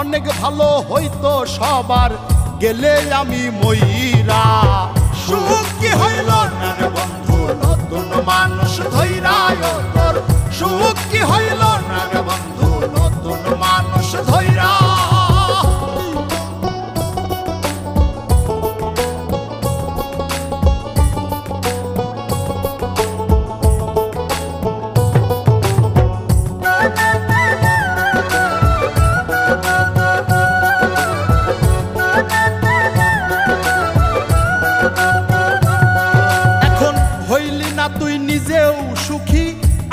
অনেক ভালো হইতো সবার। গেলে আমি ময়ীরা শুভ না তুই নিজেও সুখী?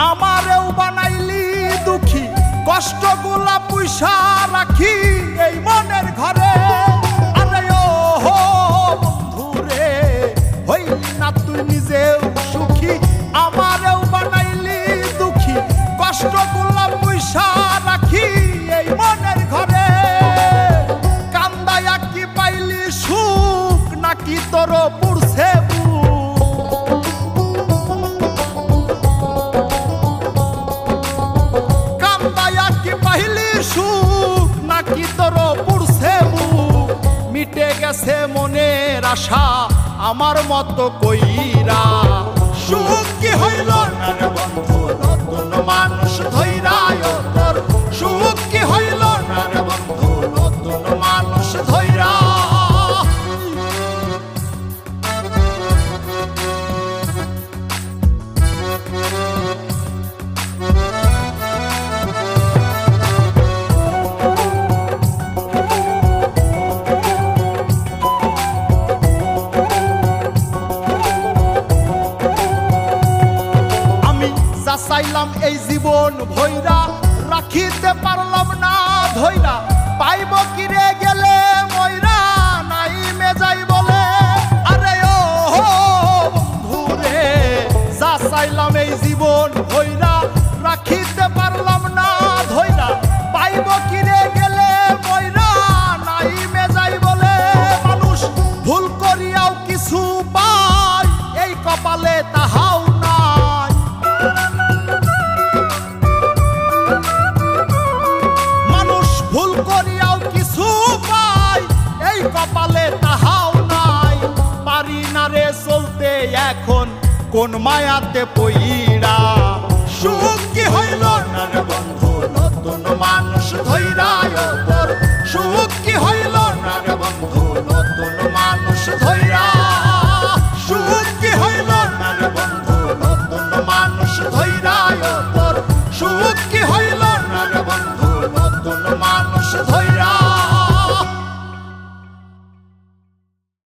আমারেও বানাইলি দুঃখী। কষ্টগুলা পয়সা রাখি। আশা আমার মত কইরা। সুখ কি হইল? না বন্ধু নতুন মানুষ ধৈরা যা চাইলাম এই জীবন ভৈরা রাখিতে পারলাম না ধৈরা পাইব কি রে কোন মায়াতে পইরা সুখ কি হইল নার বন্ধু, নতুন মানুষ ধৈরা সুখ কি হইল নার বন্ধু, নতুন মানুষ ধৈরা